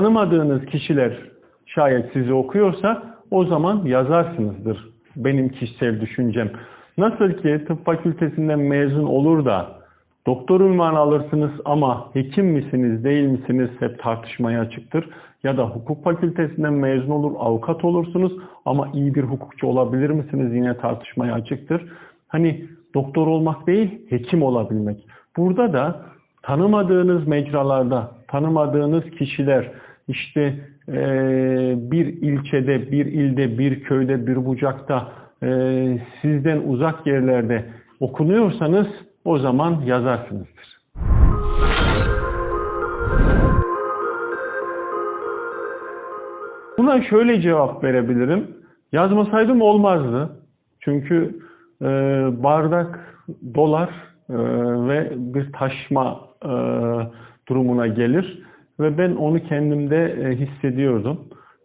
tanımadığınız kişiler şayet sizi okuyorsa o zaman yazarsınızdır. Benim kişisel düşüncem. Nasıl ki tıp fakültesinden mezun olur da doktor unvanı alırsınız ama hekim misiniz değil misiniz hep tartışmaya açıktır. Ya da hukuk fakültesinden mezun olur avukat olursunuz ama iyi bir hukukçu olabilir misiniz yine tartışmaya açıktır. Hani doktor olmak değil hekim olabilmek. Burada da tanımadığınız mecralarda, tanımadığınız kişiler, işte eee, bir ilçede, bir ilde, bir köyde, bir bucakta eee, sizden uzak yerlerde okunuyorsanız o zaman yazarsınızdır. Buna şöyle cevap verebilirim. Yazmasaydım olmazdı. Çünkü e, bardak dolar e, ve bir taşma e, durumuna gelir ve ben onu kendimde e, hissediyordum.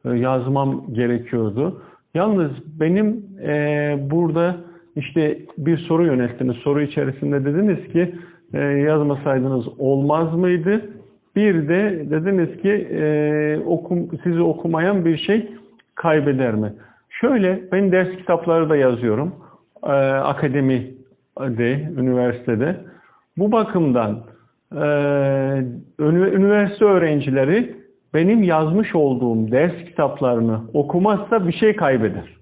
E, yazmam gerekiyordu. Yalnız benim e, burada işte bir soru yönelttiniz. Soru içerisinde dediniz ki yazmasaydınız olmaz mıydı? Bir de dediniz ki okum, sizi okumayan bir şey kaybeder mi? Şöyle ben ders kitapları da yazıyorum. Akademide, üniversitede. Bu bakımdan üniversite öğrencileri benim yazmış olduğum ders kitaplarını okumazsa bir şey kaybeder.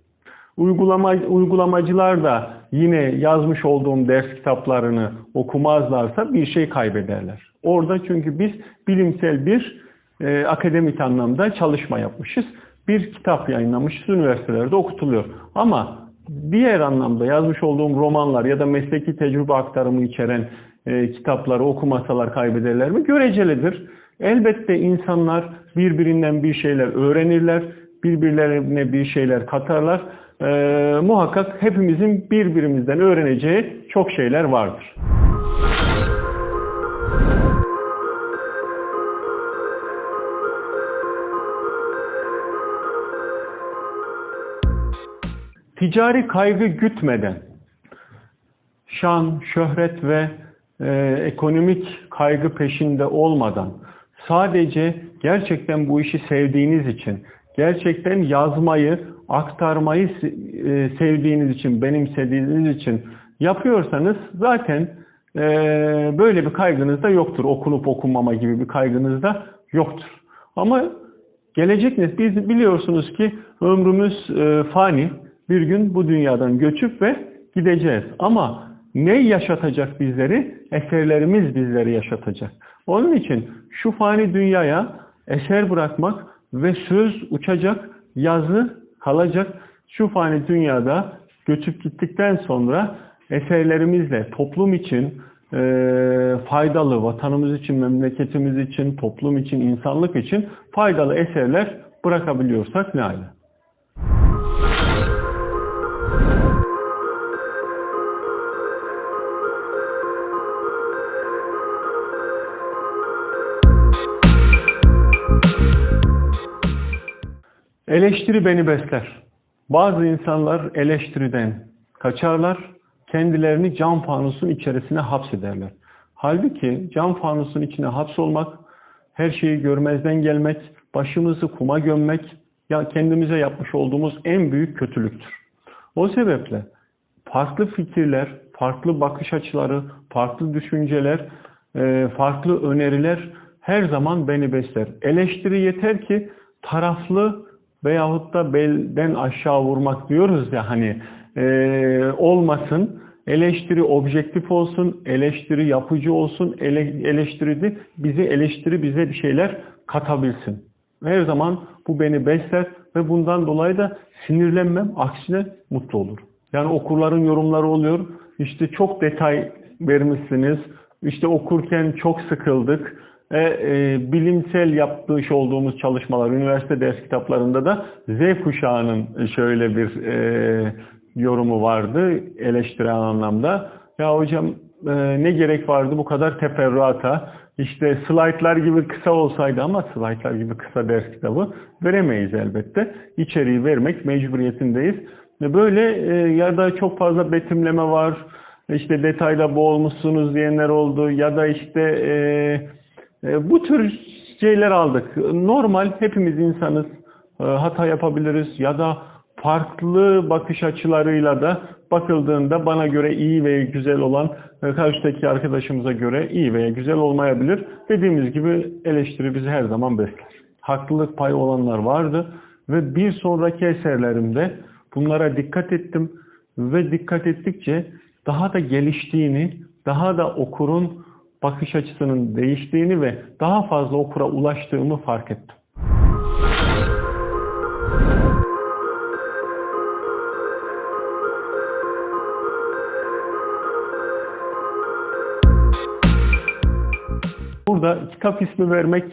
Uygulama, uygulamacılar da yine yazmış olduğum ders kitaplarını okumazlarsa bir şey kaybederler. Orada çünkü biz bilimsel bir e, akademik anlamda çalışma yapmışız. Bir kitap yayınlamışız, üniversitelerde okutuluyor. Ama diğer anlamda yazmış olduğum romanlar ya da mesleki tecrübe aktarımı içeren e, kitapları okumasalar kaybederler mi? Görecelidir. Elbette insanlar birbirinden bir şeyler öğrenirler, birbirlerine bir şeyler katarlar. Ee, muhakkak hepimizin birbirimizden öğreneceği çok şeyler vardır. Ticari kaygı gütmeden, şan, şöhret ve e, ekonomik kaygı peşinde olmadan, sadece gerçekten bu işi sevdiğiniz için, gerçekten yazmayı, aktarmayı e, sevdiğiniz için, benimsediğiniz için yapıyorsanız zaten e, böyle bir kaygınız da yoktur. Okunup okunmama gibi bir kaygınız da yoktur. Ama gelecek nesil, biz biliyorsunuz ki ömrümüz e, fani. Bir gün bu dünyadan göçüp ve gideceğiz. Ama ne yaşatacak bizleri? Eserlerimiz bizleri yaşatacak. Onun için şu fani dünyaya eser bırakmak ve söz uçacak, yazı kalacak. Şu fani dünyada göçüp gittikten sonra eserlerimizle toplum için e, faydalı, vatanımız için, memleketimiz için, toplum için, insanlık için faydalı eserler bırakabiliyorsak ne ala. Eleştiri beni besler. Bazı insanlar eleştiriden kaçarlar, kendilerini cam fanusun içerisine hapsederler. Halbuki cam fanusun içine hapsolmak, her şeyi görmezden gelmek, başımızı kuma gömmek, ya kendimize yapmış olduğumuz en büyük kötülüktür. O sebeple farklı fikirler, farklı bakış açıları, farklı düşünceler, e, farklı öneriler her zaman beni besler. Eleştiri yeter ki taraflı veyahut da belden aşağı vurmak diyoruz ya hani e, olmasın. Eleştiri objektif olsun, eleştiri yapıcı olsun, ele, eleştiri de bizi eleştiri bize bir şeyler katabilsin. Her zaman bu beni besler ve bundan dolayı da sinirlenmem, aksine mutlu olurum. Yani okurların yorumları oluyor. İşte çok detay vermişsiniz. İşte okurken çok sıkıldık. E, e, bilimsel yapmış olduğumuz çalışmalar, üniversite ders kitaplarında da Z kuşağının şöyle bir e, yorumu vardı eleştirel anlamda. Ya hocam e, ne gerek vardı bu kadar teferruata? İşte slaytlar gibi kısa olsaydı ama slaytlar gibi kısa ders kitabı veremeyiz elbette. İçeriği vermek mecburiyetindeyiz. Ve Böyle e, ya da çok fazla betimleme var. İşte detayla boğulmuşsunuz diyenler oldu ya da işte e, e, bu tür şeyler aldık. Normal hepimiz insanız. E, hata yapabiliriz ya da farklı bakış açılarıyla da bakıldığında bana göre iyi ve güzel olan e, karşıdaki arkadaşımıza göre iyi veya güzel olmayabilir. Dediğimiz gibi eleştiri bizi her zaman besler. Haklılık payı olanlar vardı ve bir sonraki eserlerimde bunlara dikkat ettim ve dikkat ettikçe daha da geliştiğini, daha da okurun bakış açısının değiştiğini ve daha fazla okura ulaştığımı fark ettim. Burada kitap ismi vermek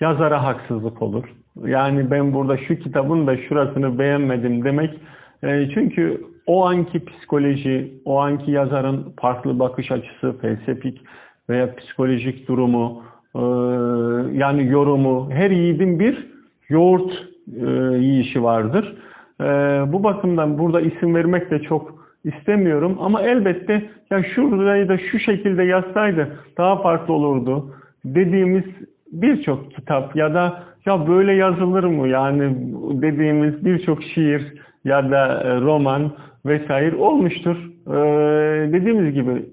yazara haksızlık olur. Yani ben burada şu kitabın da şurasını beğenmedim demek. E, çünkü o anki psikoloji, o anki yazarın farklı bakış açısı, felsefik veya psikolojik durumu, e, yani yorumu, her yiğidin bir yoğurt e, yiyişi vardır. E, bu bakımdan burada isim vermek de çok istemiyorum ama elbette ya şurayı da şu şekilde yazsaydı daha farklı olurdu dediğimiz birçok kitap ya da ya böyle yazılır mı yani dediğimiz birçok şiir ya da e, roman vesaire olmuştur. Ee, dediğimiz gibi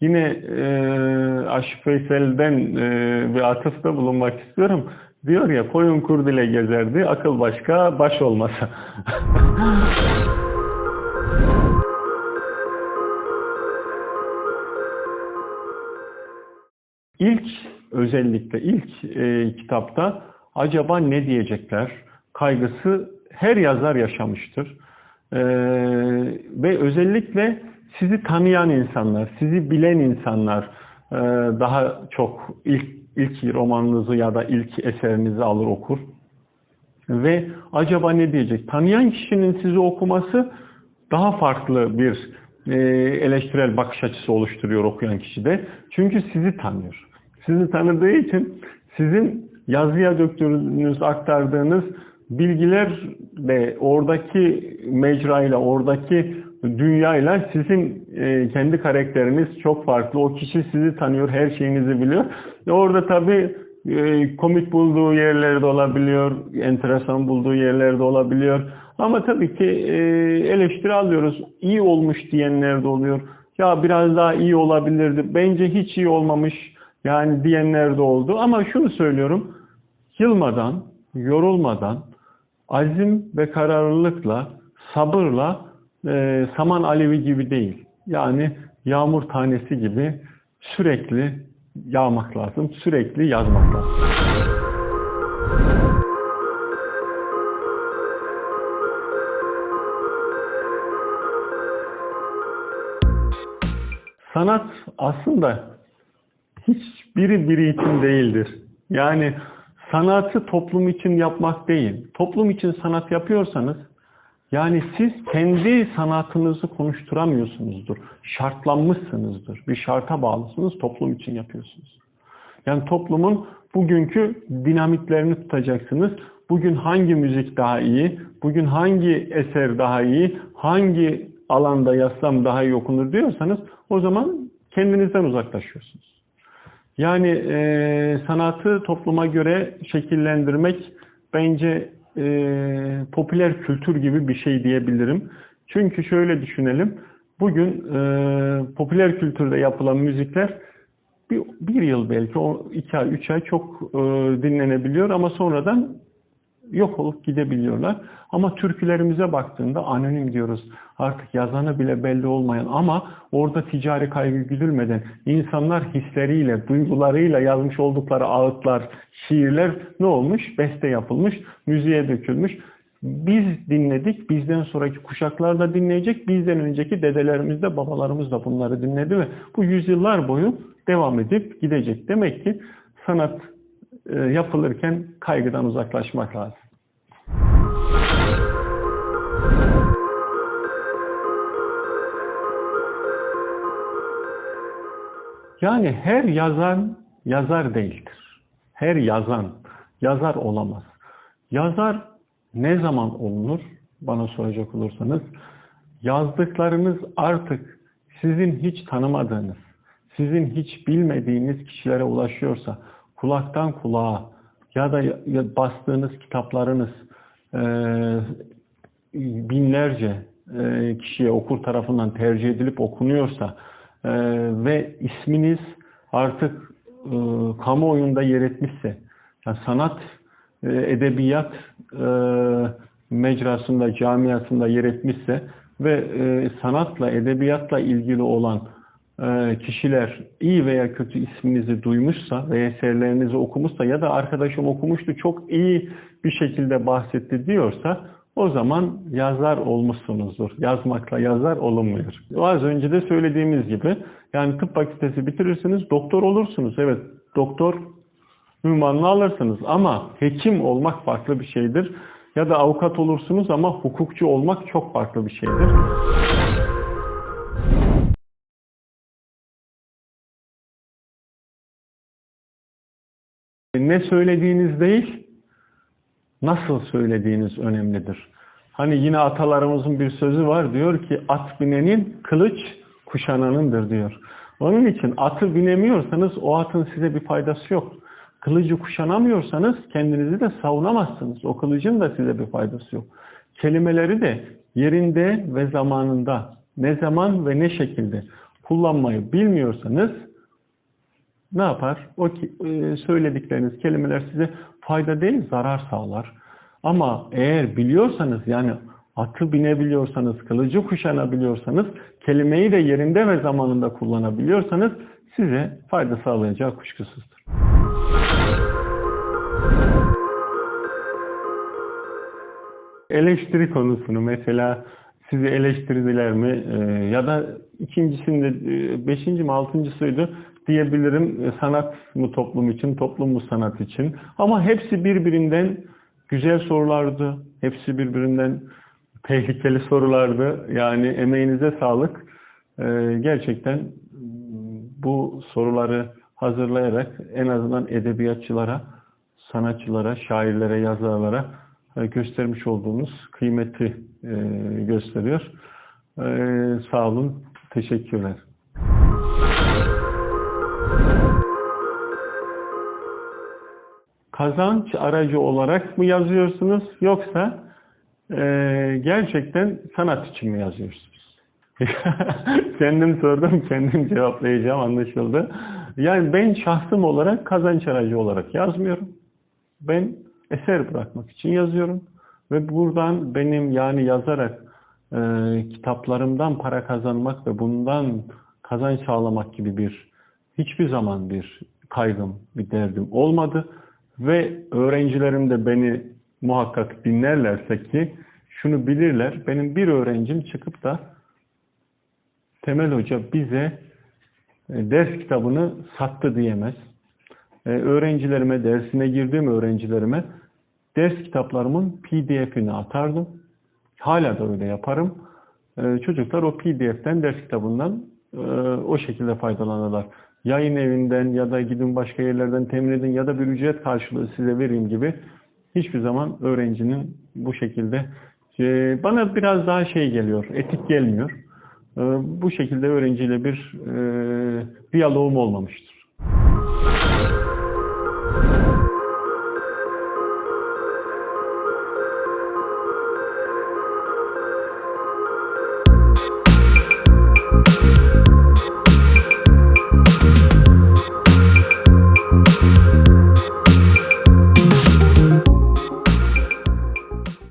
yine e, Aşık Veysel'den e, bir atıfta bulunmak istiyorum. Diyor ya koyun kurd ile gezerdi, akıl başka, baş olmasa. İlk özellikle ilk e, kitapta acaba ne diyecekler kaygısı her yazar yaşamıştır. E, ve özellikle sizi tanıyan insanlar, sizi bilen insanlar e, daha çok ilk ilk romanınızı ya da ilk eserinizi alır okur. Ve acaba ne diyecek? Tanıyan kişinin sizi okuması daha farklı bir e, eleştirel bakış açısı oluşturuyor okuyan kişide. Çünkü sizi tanıyor. Sizi tanıdığı için sizin yazıya döktüğünüz, aktardığınız bilgiler de oradaki mecrayla, oradaki dünyayla sizin e, kendi karakteriniz çok farklı. O kişi sizi tanıyor, her şeyinizi biliyor. E orada tabii e, komik bulduğu yerlerde olabiliyor, enteresan bulduğu yerlerde olabiliyor. Ama tabii ki e, eleştiri alıyoruz. İyi olmuş diyenler de oluyor. Ya biraz daha iyi olabilirdi. Bence hiç iyi olmamış yani diyenler de oldu. Ama şunu söylüyorum. Yılmadan, yorulmadan, azim ve kararlılıkla, sabırla e, saman alevi gibi değil. Yani yağmur tanesi gibi sürekli yağmak lazım, sürekli yazmak lazım. Sanat aslında hiçbiri biri için değildir. Yani sanatı toplum için yapmak değil. Toplum için sanat yapıyorsanız yani siz kendi sanatınızı konuşturamıyorsunuzdur. Şartlanmışsınızdır. Bir şarta bağlısınız, toplum için yapıyorsunuz. Yani toplumun bugünkü dinamiklerini tutacaksınız. Bugün hangi müzik daha iyi, bugün hangi eser daha iyi, hangi alanda yazsam daha iyi okunur diyorsanız o zaman kendinizden uzaklaşıyorsunuz. Yani e, sanatı topluma göre şekillendirmek bence e, popüler kültür gibi bir şey diyebilirim. Çünkü şöyle düşünelim. Bugün e, popüler kültürde yapılan müzikler bir, bir yıl belki, o iki ay, üç ay çok e, dinlenebiliyor ama sonradan yok olup gidebiliyorlar. Ama türkülerimize baktığında anonim diyoruz. Artık yazanı bile belli olmayan ama orada ticari kaygı güdülmeden insanlar hisleriyle, duygularıyla yazmış oldukları ağıtlar, şiirler ne olmuş? Beste yapılmış, müziğe dökülmüş. Biz dinledik, bizden sonraki kuşaklar da dinleyecek, bizden önceki dedelerimiz de babalarımız da bunları dinledi ve bu yüzyıllar boyu devam edip gidecek. Demek ki sanat yapılırken kaygıdan uzaklaşmak lazım. Yani her yazan yazar değildir. Her yazan yazar olamaz. Yazar ne zaman olunur? Bana soracak olursanız yazdıklarınız artık sizin hiç tanımadığınız, sizin hiç bilmediğiniz kişilere ulaşıyorsa, kulaktan kulağa ya da bastığınız kitaplarınız e, binlerce e, kişiye okur tarafından tercih edilip okunuyorsa e, ve isminiz artık kamuoyunda yer etmişse, yani sanat, edebiyat mecrasında, camiasında yer etmişse ve sanatla, edebiyatla ilgili olan kişiler iyi veya kötü isminizi duymuşsa ve eserlerinizi okumuşsa ya da arkadaşım okumuştu çok iyi bir şekilde bahsetti diyorsa o zaman yazar olmuşsunuzdur. Yazmakla yazar olunmuyor. Az önce de söylediğimiz gibi yani tıp fakültesi bitirirsiniz, doktor olursunuz. Evet, doktor ünvanını alırsınız ama hekim olmak farklı bir şeydir. Ya da avukat olursunuz ama hukukçu olmak çok farklı bir şeydir. Ne söylediğiniz değil, nasıl söylediğiniz önemlidir. Hani yine atalarımızın bir sözü var diyor ki at binenin kılıç kuşananındır diyor. Onun için atı binemiyorsanız o atın size bir faydası yok. Kılıcı kuşanamıyorsanız kendinizi de savunamazsınız. O kılıcın da size bir faydası yok. Kelimeleri de yerinde ve zamanında ne zaman ve ne şekilde kullanmayı bilmiyorsanız ne yapar? O e, söyledikleriniz kelimeler size fayda değil zarar sağlar. Ama eğer biliyorsanız yani atı binebiliyorsanız, kılıcı kuşanabiliyorsanız, kelimeyi de yerinde ve zamanında kullanabiliyorsanız size fayda sağlayacağı kuşkusuzdur. Eleştiri konusunu mesela sizi eleştirdiler mi Ee, ya da ikincisinde e, beşinci mi altıncısıydı diyebilirim. E, sanat mı toplum için toplum mu sanat için? Ama hepsi birbirinden güzel sorulardı. Hepsi birbirinden tehlikeli sorulardı. Yani emeğinize sağlık. Ee, gerçekten bu soruları hazırlayarak en azından edebiyatçılara sanatçılara şairlere yazarlara e, göstermiş olduğunuz kıymeti e, gösteriyor. E, sağ olun, teşekkürler. Kazanç aracı olarak mı yazıyorsunuz yoksa e, gerçekten sanat için mi yazıyorsunuz? kendim sordum, kendim cevaplayacağım anlaşıldı. Yani ben şahsım olarak kazanç aracı olarak yazmıyorum. Ben eser bırakmak için yazıyorum. Ve buradan benim yani yazarak e, kitaplarımdan para kazanmak ve bundan kazanç sağlamak gibi bir hiçbir zaman bir kaygım, bir derdim olmadı. Ve öğrencilerim de beni muhakkak dinlerlerse ki şunu bilirler. Benim bir öğrencim çıkıp da Temel Hoca bize e, ders kitabını sattı diyemez. E, öğrencilerime, dersine girdiğim öğrencilerime ders kitaplarımın pdf'ini atardım. Hala da öyle yaparım. E, çocuklar o pdf'ten ders kitabından o şekilde faydalanırlar. Yayın evinden ya da gidin başka yerlerden temin edin ya da bir ücret karşılığı size vereyim gibi hiçbir zaman öğrencinin bu şekilde e, bana biraz daha şey geliyor, etik gelmiyor. E, bu şekilde öğrenciyle bir e, diyalogum olmamıştır.